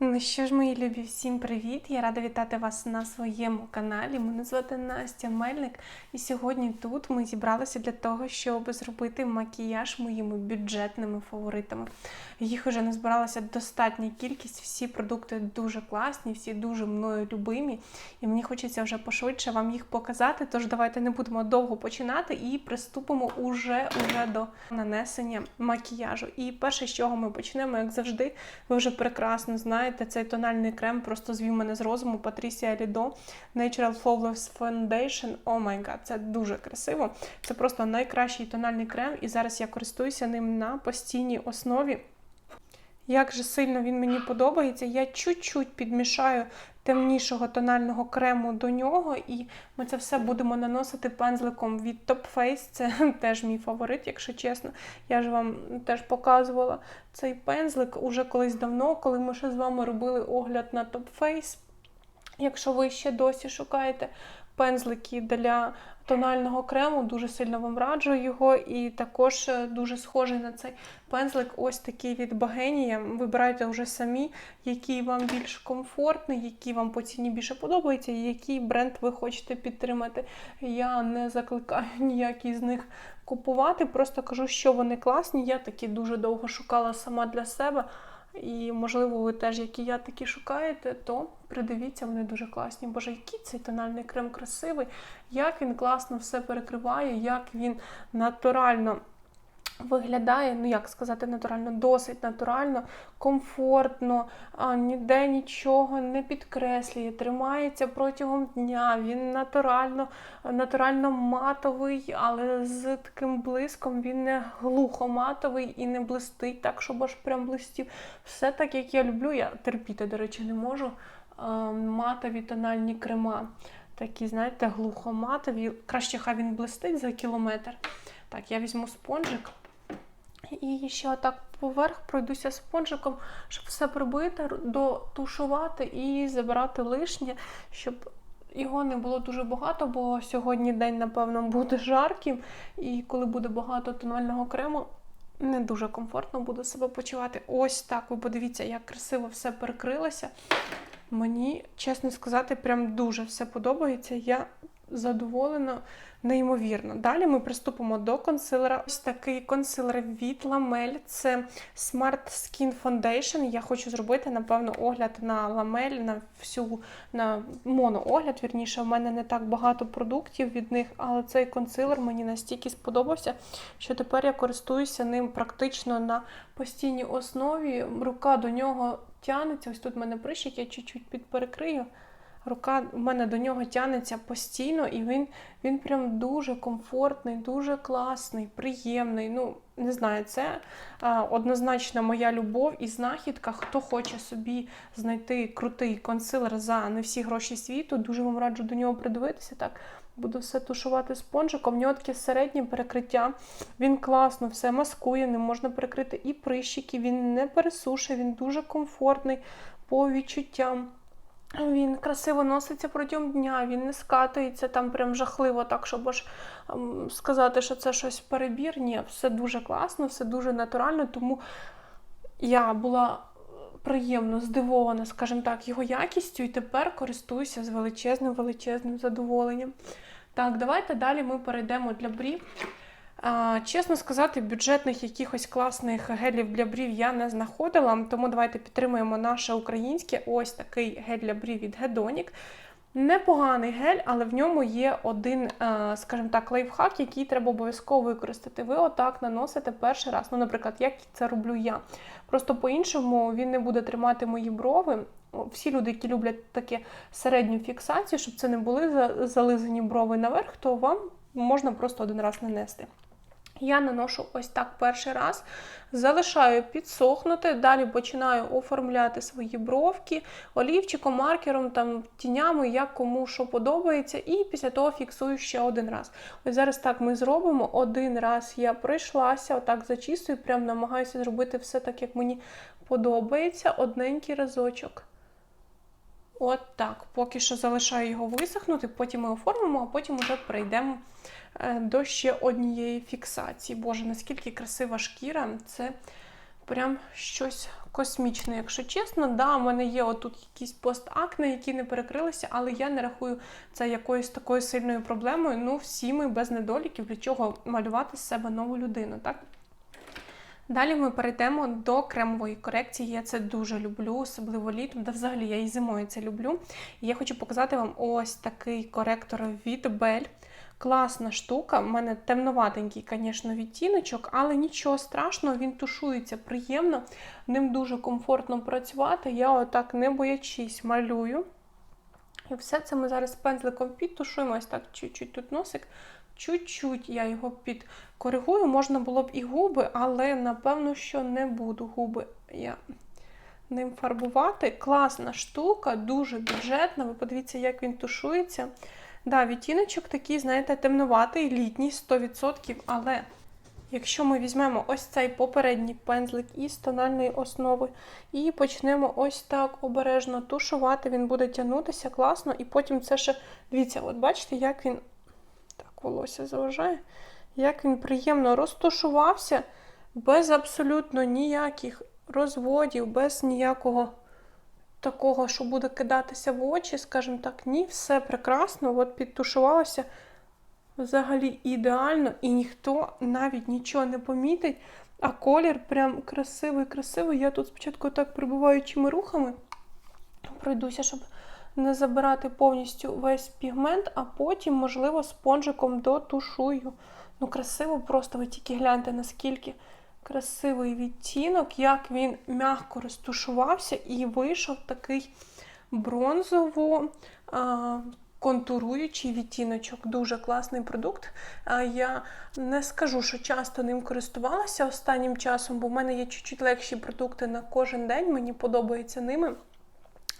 Ну що ж, мої любі, всім привіт! Я рада вітати вас на своєму каналі. Мене звати Настя Мельник, і сьогодні тут ми зібралися для того, щоб зробити макіяж моїми бюджетними фаворитами. Їх уже назбиралася достатня кількість, всі продукти дуже класні, всі дуже мною любимі, і мені хочеться вже пошвидше вам їх показати. Тож давайте не будемо довго починати і приступимо уже, уже до нанесення макіяжу. І перше, з чого ми почнемо, як завжди, ви вже прекрасно знаєте, цей тональний крем просто звів мене з розуму Patricia Lido Natural Flawless Foundation. О май гад, це дуже красиво. Це просто найкращий тональний крем, і зараз я користуюся ним на постійній основі. Як же сильно він мені подобається, я чуть-чуть підмішаю темнішого тонального крему до нього, і ми це все будемо наносити пензликом від Top Face. Це теж мій фаворит, якщо чесно. Я ж вам теж показувала цей пензлик уже колись давно, коли ми ще з вами робили огляд на Top Face. Якщо ви ще досі шукаєте пензлики для тонального крему, дуже сильно вам раджу його. І також е, дуже схожий на цей пензлик, ось такий від Багенія. Вибирайте вже самі, який вам більш комфортний, який вам по ціні більше подобається, і який бренд ви хочете підтримати. Я не закликаю ніякий з них купувати, просто кажу, що вони класні. Я такі дуже довго шукала сама для себе. І, можливо, ви теж, як і я, такі шукаєте, то придивіться, вони дуже класні. Боже, який цей тональний крем красивий, як він класно все перекриває, як він натурально виглядає, ну як сказати, натурально, досить натурально, комфортно, ніде нічого не підкреслює, тримається протягом дня. Він натурально, натурально матовий, але з таким блиском він не глухоматовий і не блистить, так, щоб аж прям блистів. Все так, як я люблю, я терпіти, до речі, не можу. Матові тональні крема. Такі, знаєте, глухоматові. Краще хай він блистить за кілометр. Так, я візьму спонжик. І ще отак поверх пройдуся спонжиком, щоб все прибити, дотушувати і забирати лишнє, щоб його не було дуже багато, бо сьогодні день, напевно, буде жарким, і коли буде багато тонального крему, не дуже комфортно буду себе почувати. Ось так. Ви подивіться, як красиво все перекрилося. Мені, чесно сказати, прям дуже все подобається. Я задоволена неймовірно. Далі ми приступимо до консилера. Ось такий консилер від Ламель. Це Smart Skin Foundation. Я хочу зробити, напевно, огляд на ламель, на всю на моноогляд. Вірніше, в мене не так багато продуктів від них, але цей консилер мені настільки сподобався, що тепер я користуюся ним практично на постійній основі. Рука до нього тягнеться. Ось тут в мене прищик, я чуть-чуть підперекрию. Рука в мене до нього тягнеться постійно, і він він прям дуже комфортний, дуже класний, приємний. Ну, не знаю, це а, однозначно моя любов і знахідка. Хто хоче собі знайти крутий консилер за не всі гроші світу, дуже вам раджу до нього придивитися. Так, буду все тушувати спонжиком. В нього таке середнє перекриття. Він класно все маскує, не можна перекрити і прищики, він не пересушує, він дуже комфортний по відчуттям. Він красиво носиться протягом дня, він не скатується там прям жахливо, так, щоб аж ем, сказати, що це щось перебір. Ні, все дуже класно, все дуже натурально, тому я була приємно здивована, скажімо так, його якістю, і тепер користуюся з величезним величезним задоволенням. Так, давайте далі ми перейдемо для брів. Чесно сказати, бюджетних якихось класних гелів для брів я не знаходила, тому давайте підтримуємо наше українське ось такий гель для брів від Hedonic. Непоганий гель, але в ньому є один, скажімо так, лайфхак, який треба обов'язково використати. Ви отак наносите перший раз. Ну, наприклад, як це роблю я. Просто по-іншому він не буде тримати мої брови. Всі люди, які люблять таке середню фіксацію, щоб це не були зализані брови наверх, то вам можна просто один раз нанести. Я наношу ось так перший раз, залишаю підсохнути, далі починаю оформляти свої бровки олівчиком, маркером, там, тінями, як кому що подобається, і після того фіксую ще один раз. Ось зараз так ми зробимо. Один раз я пройшлася, отак зачистую, прям намагаюся зробити все так, як мені подобається, одненький разочок. От так. Поки що залишаю його висохнути, потім ми оформимо, а потім вже перейдемо до ще однієї фіксації. Боже, наскільки красива шкіра, це прям щось космічне, якщо чесно. Да, в мене є отут якісь постакне, які не перекрилися, але я не рахую це якоюсь такою сильною проблемою. Ну, всі ми без недоліків, для чого малювати з себе нову людину, так? Далі ми перейдемо до кремової корекції. Я це дуже люблю, особливо літом, та взагалі я і зимою це люблю. І я хочу показати вам ось такий коректор від Bell. Класна штука. У мене темноватенький, звісно, відтіночок, але нічого страшного, він тушується приємно, ним дуже комфортно працювати. Я отак не боячись малюю. І все це ми зараз пензликом підтушуємо. Ось так чуть-чуть тут носик. Чуть-чуть я його підкоригую. Можна було б і губи, але напевно, що не буду губи я ним фарбувати. Класна штука, дуже бюджетна. Ви подивіться, як він тушується. Да, відтіночок такий, знаєте, темноватий, літній 100%, але якщо ми візьмемо ось цей попередній пензлик із тональної основи і почнемо ось так обережно тушувати, він буде тягнутися класно, і потім це ще, дивіться, от бачите, як він волосся заважає, як він приємно розтушувався без абсолютно ніяких розводів, без ніякого такого, що буде кидатися в очі, скажімо так, ні, все прекрасно, от підтушувалося взагалі ідеально, і ніхто навіть нічого не помітить. А колір прям красивий, красивий. Я тут спочатку так прибуваючими рухами пройдуся, щоб не забирати повністю весь пігмент, а потім, можливо, спонжиком дотушую. Ну, красиво, просто ви тільки гляньте, наскільки красивий відтінок, як він м'яко розтушувався і вийшов такий бронзово контуруючий відтіночок. Дуже класний продукт. Я не скажу, що часто ним користувалася останнім часом, бо в мене є чуть-чуть легші продукти на кожен день, мені подобається ними.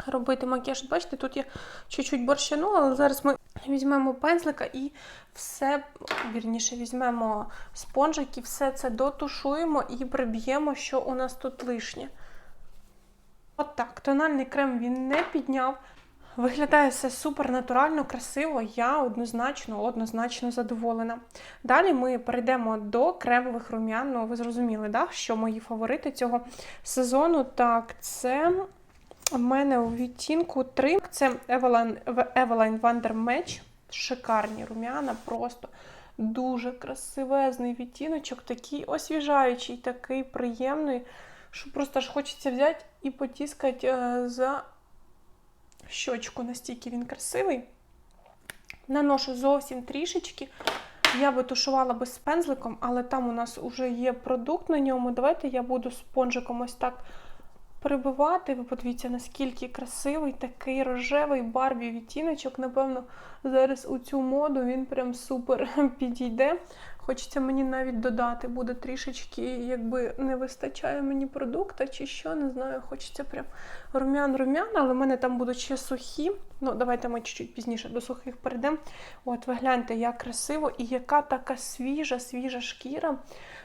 Робити макіяж. Бачите, тут я чуть-чуть борщанула, але зараз ми візьмемо пензлика і все, вірніше, візьмемо спонжик і все це дотушуємо і приб'ємо, що у нас тут лишнє. От так, тональний крем він не підняв. Виглядає все супер натурально, красиво, я однозначно однозначно задоволена. Далі ми перейдемо до кремових рум'ян. Ну, ви зрозуміли, да, що мої фаворити цього сезону. Так, це в мене у відтінку 3. Це Eveline, Eveline Wonder Match. Шикарні рум'яна, просто дуже красивезний відтіночок, такий освіжаючий, такий приємний, що просто аж хочеться взяти і потіскати е, за щочку, настільки він красивий. Наношу зовсім трішечки. Я би тушувала би з пензликом, але там у нас вже є продукт на ньому. Давайте я буду спонжиком ось так прибивати. Ви подивіться, наскільки красивий такий рожевий барбі відтіночок. Напевно, зараз у цю моду він прям супер підійде. Хочеться мені навіть додати, буде трішечки, якби не вистачає мені продукта чи що, не знаю. Хочеться прям рум'ян-рум'ян, але в мене там будуть ще сухі. Ну, давайте ми чуть-чуть пізніше до сухих перейдемо. От, ви гляньте, як красиво і яка така свіжа, свіжа шкіра.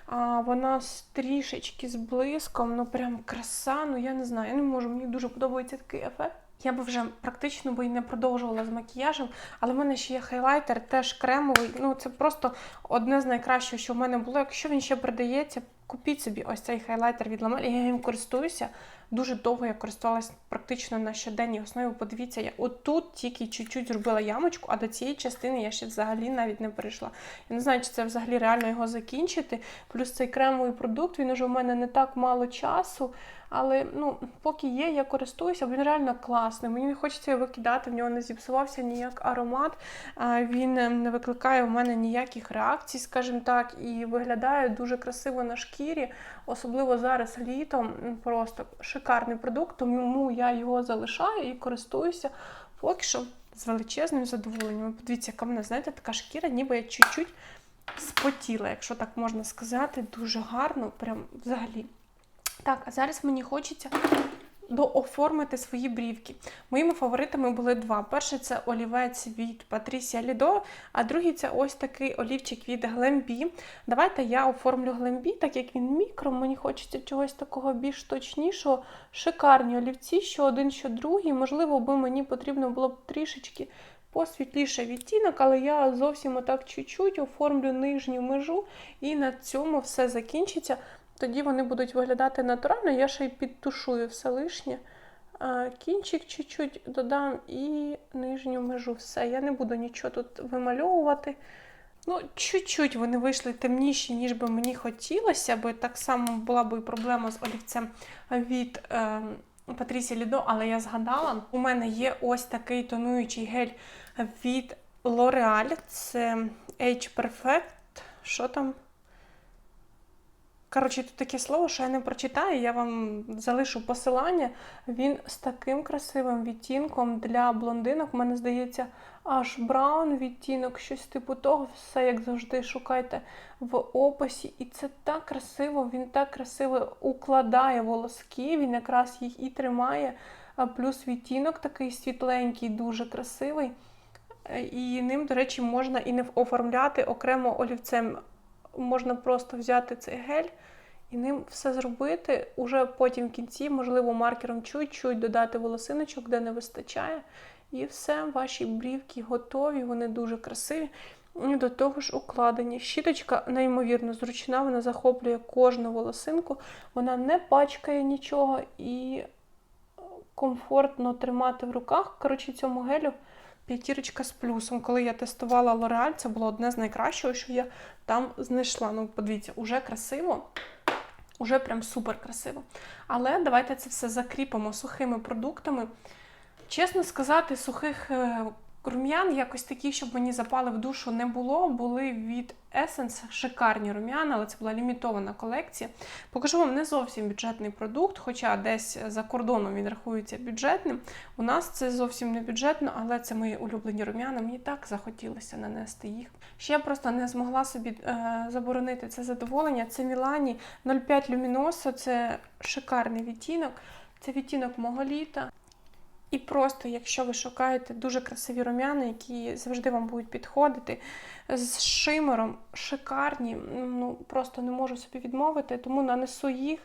А, Вона трішечки з блиском, ну прям краса. Ну я не знаю, я не можу, мені дуже подобається такий ефект. Я би вже практично би і не продовжувала з макіяжем, але в мене ще є хайлайтер, теж кремовий. Ну, це просто одне з найкращих, що в мене було. Якщо він ще продається, купіть собі ось цей хайлайтер від Ламель. Я їм користуюся. Дуже довго я користувалася практично на щоденній основі. Подивіться, я отут тільки чуть-чуть зробила ямочку, а до цієї частини я ще взагалі навіть не перейшла. Я не знаю, чи це взагалі реально його закінчити. Плюс цей кремовий продукт, він уже у мене не так мало часу. Але ну, поки є, я користуюся, він реально класний. Мені не хочеться його викидати, в нього не зіпсувався ніяк аромат. Він ем, не викликає в мене ніяких реакцій, скажімо так, і виглядає дуже красиво на шкірі, особливо зараз літом. Просто шикарний продукт, тому я його залишаю і користуюся поки що з величезним задоволенням. Подивіться, яка мене, знаєте, така шкіра, ніби я чуть-чуть спотіла, якщо так можна сказати, дуже гарно, прям взагалі. Так, а зараз мені хочеться дооформити свої брівки. Моїми фаворитами були два. Перший це олівець від Patricia Lido, а другий це ось такий олівчик від Glambi. Давайте я оформлю Glambi, так як він мікро, мені хочеться чогось такого більш точнішого. Шикарні олівці, що один, що другий. Можливо, би мені потрібно було б трішечки. Посвітліше відтінок, але я зовсім отак чуть-чуть оформлю нижню межу, і на цьому все закінчиться. Тоді вони будуть виглядати натурально. Я ще й підтушую все лишнє. Кінчик чуть-чуть додам і нижню межу. Все. Я не буду нічого тут вимальовувати. Ну, чуть-чуть вони вийшли темніші, ніж би мені хотілося, бо так само була б і проблема з олівцем від е, Патрісі Лідо, але я згадала, у мене є ось такий тонуючий гель від L'Oreal. Це Age Perfect. Що там? Коротше, тут таке слово, що я не прочитаю, я вам залишу посилання. Він з таким красивим відтінком для блондинок. У мене здається, аж браун відтінок, щось типу того, все як завжди шукайте в описі. І це так красиво, він так красиво укладає волоски, він якраз їх і тримає. Плюс відтінок такий світленький, дуже красивий. І ним, до речі, можна і не оформляти окремо олівцем. Можна просто взяти цей гель і ним все зробити. Уже потім в кінці, можливо, маркером чуть-чуть додати волосиночок, де не вистачає. І все, ваші брівки готові, вони дуже красиві. І до того ж укладені. Щіточка неймовірно зручна, вона захоплює кожну волосинку, вона не пачкає нічого і комфортно тримати в руках. Коротше, цьому гелю п'ятірочка з плюсом. Коли я тестувала L'Oreal, це було одне з найкращого, що я там знайшла. Ну, подивіться, уже красиво. Уже прям супер красиво. Але давайте це все закріпимо сухими продуктами. Чесно сказати, сухих е, рум'ян якось такі, щоб мені запали в душу, не було. Були від Essence шикарні рум'яна, але це була лімітована колекція. Покажу вам не зовсім бюджетний продукт, хоча десь за кордоном він рахується бюджетним. У нас це зовсім не бюджетно, але це мої улюблені рум'яна. Мені так захотілося нанести їх. Ще просто не змогла собі е, заборонити це задоволення. Це Мілані 05 Luminoso, це шикарний відтінок. Це відтінок мого літа. І просто, якщо ви шукаєте дуже красиві рум'яна, які завжди вам будуть підходити, з шимером шикарні, ну просто не можу собі відмовити, тому нанесу їх.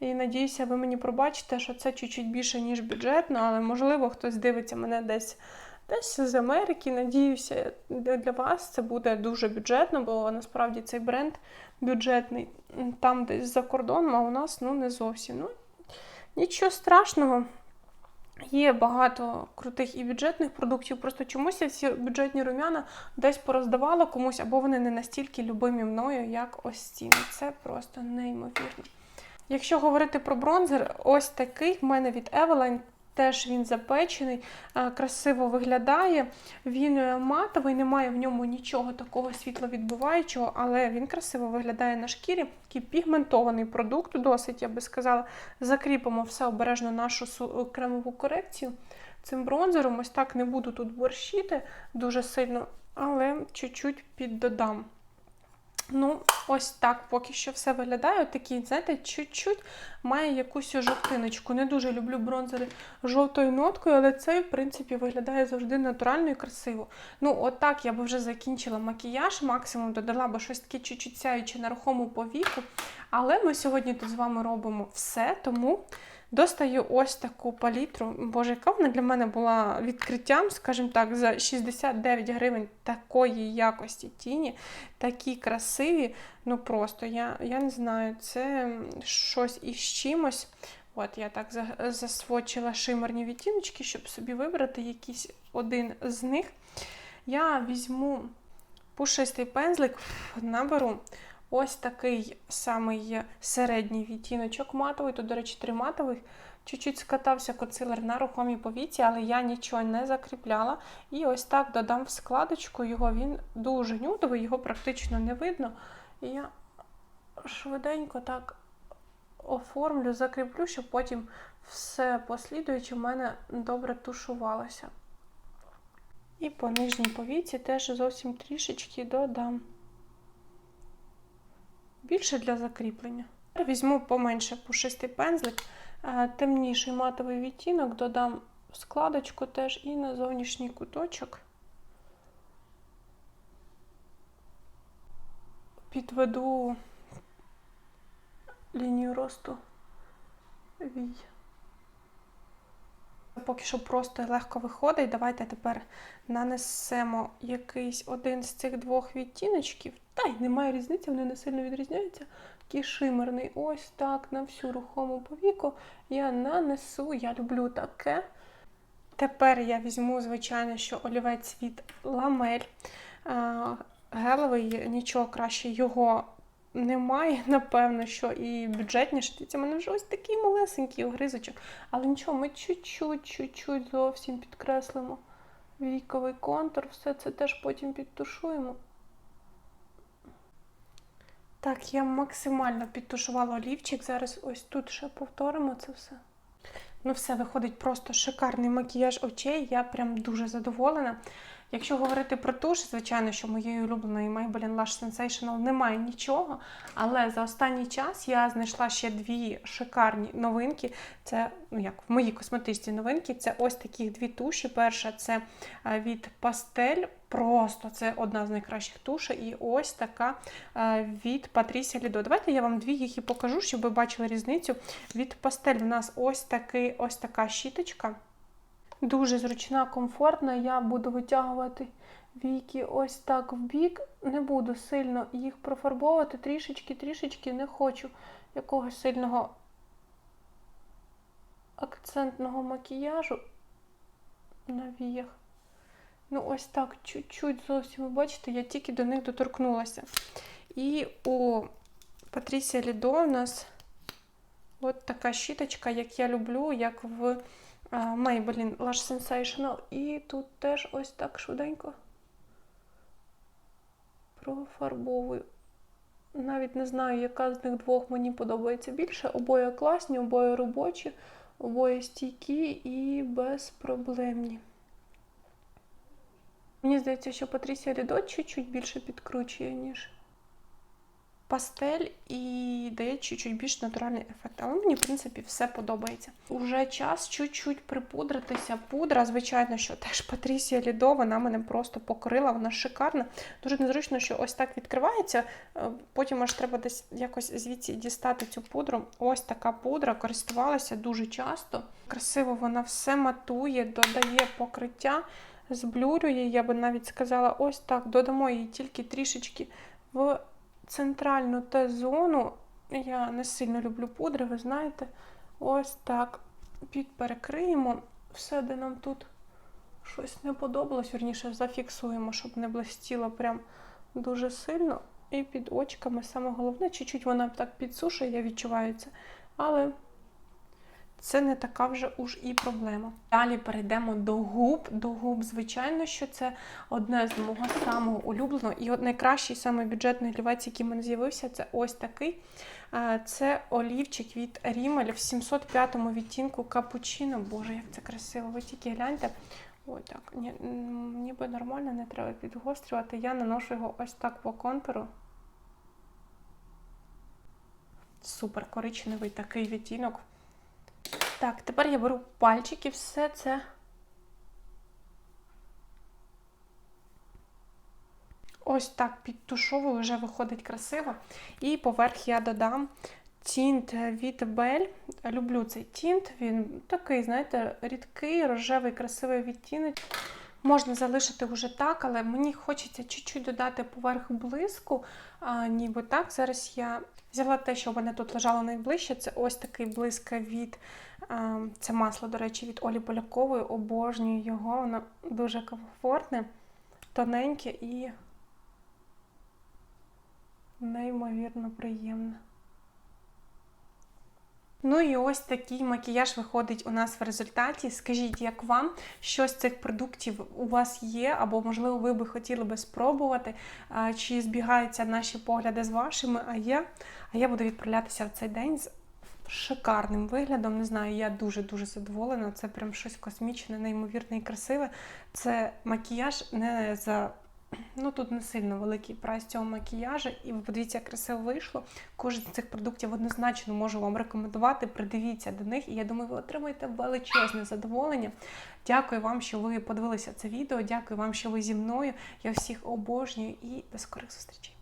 І надіюся, ви мені пробачите, що це чуть-чуть більше, ніж бюджетно, але можливо хтось дивиться мене десь. Десь з Америки, надіюся, для вас це буде дуже бюджетно, бо насправді цей бренд бюджетний там десь за кордоном, а у нас ну не зовсім. Ну, Нічого страшного. Є багато крутих і бюджетних продуктів, просто чомусь я ці бюджетні рум'яна десь пороздавала комусь, або вони не настільки любимі мною, як ось ці. Це просто неймовірно. Якщо говорити про бронзер, ось такий в мене від Eveline. Теж він запечений, красиво виглядає. Він е, матовий, немає в ньому нічого такого світловідбуваючого, але він красиво виглядає на шкірі. Такий пігментований продукт, досить, я би сказала. Закріпимо все обережно нашу кремову корекцію. Цим бронзером ось так не буду тут борщити дуже сильно, але чуть-чуть піддодам. Ну, ось так поки що все виглядає. Такий, знаєте, чуть-чуть має якусь жовтиночку. Не дуже люблю бронзери жовтою ноткою, але цей, в принципі, виглядає завжди натурально і красиво. Ну, отак я би вже закінчила макіяж, максимум додала би щось таке чуть-чуть сяюче на рухому повіку. Але ми сьогодні тут з вами робимо все, тому. Достаю ось таку палітру. Боже, яка вона для мене була відкриттям, скажімо так, за 69 гривень такої якості тіні, такі красиві. Ну просто я я не знаю, це щось із чимось. От я так засвочила шимерні відтіночки, щоб собі вибрати якийсь один з них. Я візьму пушистий пензлик, наберу Ось такий самий середній відтіночок матовий. Тут, до речі, три матових. Чуть-чуть скатався консилер на рухомій повіці, але я нічого не закріпляла. І ось так додам в складочку його, він дуже нюдовий, його практично не видно. І я швиденько так оформлю, закріплю, щоб потім все послідуючи в мене добре тушувалося. І по нижній повіці теж зовсім трішечки додам більше для закріплення. Візьму поменше пушистий пензлик, е, темніший матовий відтінок, додам складочку теж і на зовнішній куточок. Підведу лінію росту вій. Поки що просто і легко виходить. Давайте тепер нанесемо якийсь один з цих двох відтіночків. Та й немає різниці, вони не сильно відрізняються. Такий шимерний. Ось так на всю рухому повіку я нанесу. Я люблю таке. Тепер я візьму, звичайно, що олівець від ламель. Гелевий, нічого краще його немає, напевно, що і бюджетніше. Дивіться, у мене вже ось такий малесенький огризочок. Але нічого, ми чуть-чуть, чуть-чуть зовсім підкреслимо віковий контур, все це теж потім підтушуємо. Так, я максимально підтушувала олівчик. Зараз ось тут ще повторимо це все. Ну, все виходить просто шикарний макіяж очей. Я прям дуже задоволена. Якщо говорити про туш, звичайно, що моєї улюбленої Maybelline Lash Sensational немає нічого. Але за останній час я знайшла ще дві шикарні новинки. Це ну як в моїй косметичці новинки. Це ось такі дві туші. Перша це е, від Pastel. Просто це одна з найкращих тушей. І ось така е, від Patricia Lido. Давайте я вам дві їх і покажу, щоб ви бачили різницю. Від Pastel в нас ось, такий, ось така щіточка. Дуже зручна, комфортна. Я буду витягувати віки ось так в бік. Не буду сильно їх профарбовувати. Трішечки-трішечки не хочу якогось сильного акцентного макіяжу на віях. Ну, ось так, чуть-чуть зовсім ви бачите, я тільки до них доторкнулася. І у Патрісія Лідо у нас от така щіточка, як я люблю, як в Maybelline Lash Sensational. І тут теж ось так швиденько профарбовую. Навіть не знаю, яка з них двох мені подобається більше. Обоє класні, обоє робочі, обоє стійкі і безпроблемні. Мені здається, що Патрісія Лідо чуть-чуть більше підкручує, ніж пастель і дає чуть-чуть більш натуральний ефект. Але мені, в принципі, все подобається. Уже час чуть-чуть припудритися. Пудра, звичайно, що теж Патрісія Лідо, вона мене просто покорила, вона шикарна. Дуже незручно, що ось так відкривається. Е, Потім аж треба десь якось звідси дістати цю пудру. Ось така пудра, користувалася дуже часто. Красиво вона все матує, додає покриття. Зблюрює, я би навіть сказала, ось так. Додамо її тільки трішечки в центральну Т-зону. Я не сильно люблю пудри, ви знаєте. Ось так. Підперекриємо. Все, де нам тут щось не подобалось, вірніше, зафіксуємо, щоб не блистіло прям дуже сильно. І під очками саме головне, чуть-чуть вона так підсушує, я відчуваю це. Але це не така вже уж і проблема. Далі перейдемо до губ. До губ, звичайно, що це одне з мого самого улюбленого. І от найкращий саме бюджетний олівець, який в мене з'явився, це ось такий. Це олівчик від Rimmel в 705-му відтінку капучино. Боже, як це красиво! Ви тільки гляньте. Ой, так, ні, ніби нормально, не треба підгострювати. Я наношу його ось так по контуру. Супер коричневий такий відтінок. Так, тепер я беру пальчики, все це. Ось так підтушовую, вже виходить красиво. І поверх я додам тінт від Bell. Люблю цей тінт, він такий, знаєте, рідкий, рожевий, красивий відтінок. Можна залишити вже так, але мені хочеться чуть-чуть додати поверх блиску, а, ніби так. Зараз я взяла те, що в мене тут лежало найближче. Це ось такий блиск від це масло, до речі, від Олі Полякової. Обожнюю його, воно дуже комфортне, тоненьке і неймовірно приємне. Ну і ось такий макіяж виходить у нас в результаті. Скажіть, як вам, що з цих продуктів у вас є, або, можливо, ви би хотіли би спробувати, чи збігаються наші погляди з вашими, а я, а я буду відправлятися в цей день з шикарним виглядом. Не знаю, я дуже-дуже задоволена. Це прям щось космічне, неймовірне і красиве. Це макіяж не за Ну, тут не сильно великий прайс цього макіяжу, і ви подивіться, як красиво вийшло. Кожен з цих продуктів однозначно можу вам рекомендувати. Придивіться до них, і я думаю, ви отримаєте величезне задоволення. Дякую вам, що ви подивилися це відео. Дякую вам, що ви зі мною. Я всіх обожнюю і до скорих зустрічей.